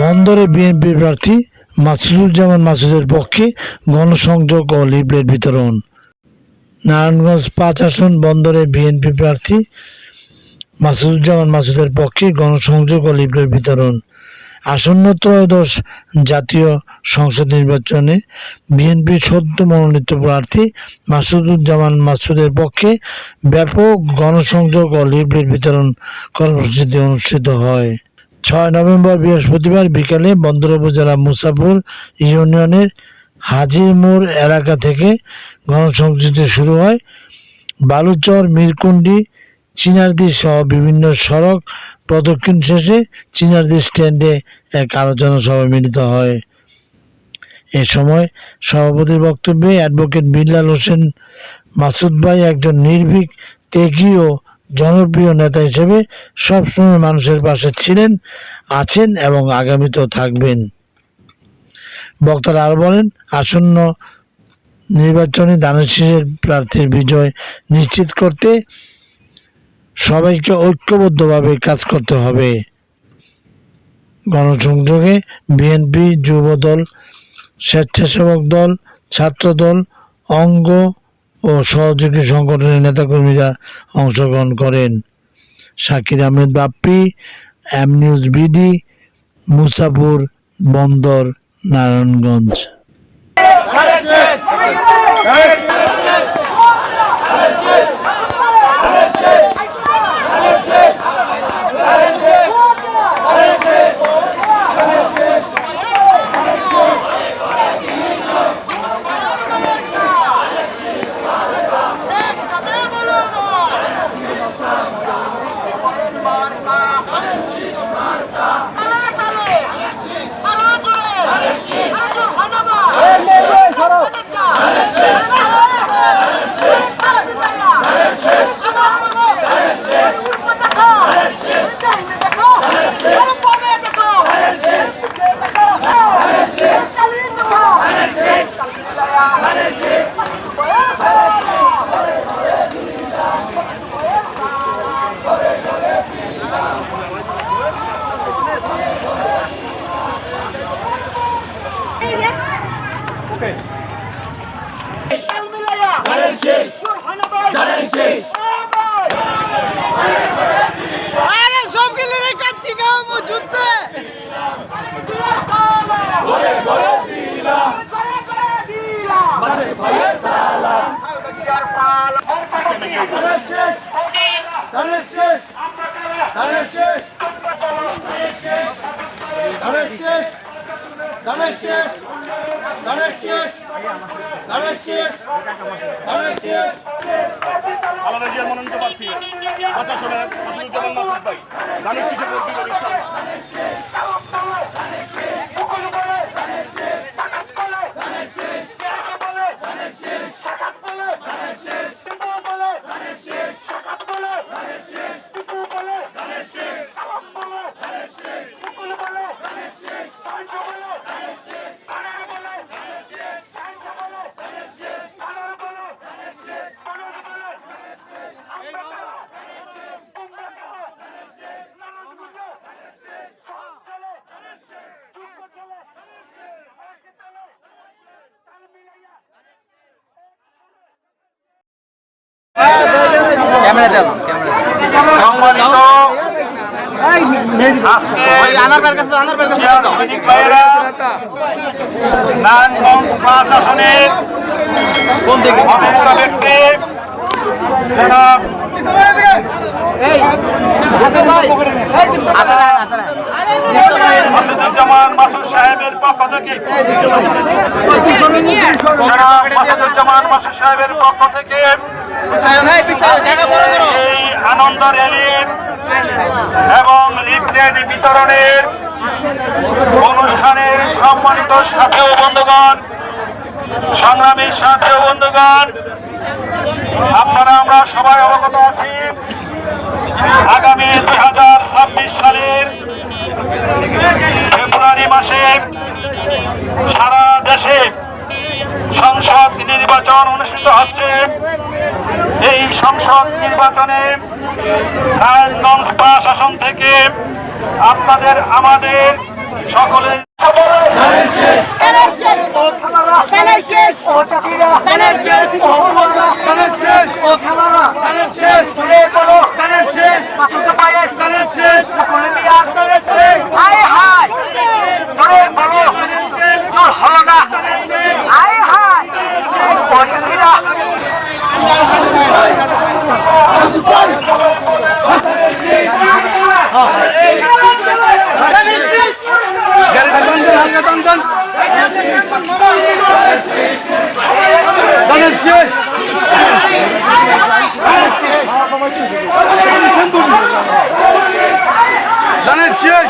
বন্দরে বিএনপি প্রার্থী মাসুদুজ্জামান মাসুদের পক্ষে গণসংযোগ ও লিফলেট বিতরণ। নারায়ণগঞ্জ পাঁচ আসন বন্দরে বিএনপি প্রার্থী মাসুদুজ্জামান মাসুদের পক্ষে গণসংযোগ ও লিফলেট বিতরণ। আসন্ন ত্রয়োদশ জাতীয় সংসদ নির্বাচনে বিএনপি সদ্য মনোনীত প্রার্থী মাসুদুজ্জামান মাসুদের পক্ষে ব্যাপক গণসংযোগ ও লিফলেট বিতরণ কর্মসূচিতে অনুষ্ঠিত হয়। ছয় নভেম্বর বৃহস্পতিবার বিকালে বন্দর উপজেলা মুসাফুর ইউনিয়নের হাজির মোড় এলাকা থেকে গণসংযোগটি শুরু হয়। বালুচর, মিরকুন্ডি, চিনারদি সহ বিভিন্ন সড়ক প্রদক্ষিণ শেষে চিনারদি স্ট্যান্ডে এক আলোচনা সভা মিলিত হয়। এ সময় সভাপতির বক্তব্যে অ্যাডভোকেট বিল্লাল হোসেন মাসুদ ভাই একজন নির্ভীক, ত্যাগী ও জনপ্রিয় নেতা হিসেবে সবসময় মানুষের পাশে ছিলেন, আছেন এবং আগামীতেও থাকবেন। বক্তারা আরও বলেন, আসন্ন নির্বাচনে দানের প্রার্থীর বিজয় নিশ্চিত করতে সবাইকে ঐক্যবদ্ধভাবে কাজ করতে হবে। গণসংযোগে বিএনপি যুবদল, স্বেচ্ছাসেবক দল ছাত্র দল অঙ্গ ও সহযোগী সংগঠনের নেতাকর্মীরা অংশগ্রহণ করেন। Shakir Ahmed Bappi, M news BD Musapur Bandar, Narayanganj. 아, 아, 아. আমাদের যে মনোনীত প্রার্থী জনের মাসুদুজ্জামান মাসুদ ভাই। ধানের শীষে ভোট দিবেন নারায়ণগঞ্জ পাঁচ আসনের ব্যক্তি মাসুদ পক্ষ থেকে মাসুদ সাহেবের পক্ষ থেকে এই পিছনে জায়গা বড় করো এই আনন্দ র্যালির এবং লিফলেট বিতরণের অনুষ্ঠানের সম্মানিত সাথী বন্ধুগণ, সংগ্রামী সাথী বন্ধুগণ, আপনারা আমরা সবাই অবগত আছি, আগামী দুই হাজার ছাব্বিশ সালের ফেব্রুয়ারি মাসে সারা দেশে সংসদ নির্বাচন অনুষ্ঠিত হচ্ছে। এই সংসদ নির্বাচনে নারায়ণগঞ্জ পাঁচ থেকে আপনাদের আমাদের সকলে শেষ।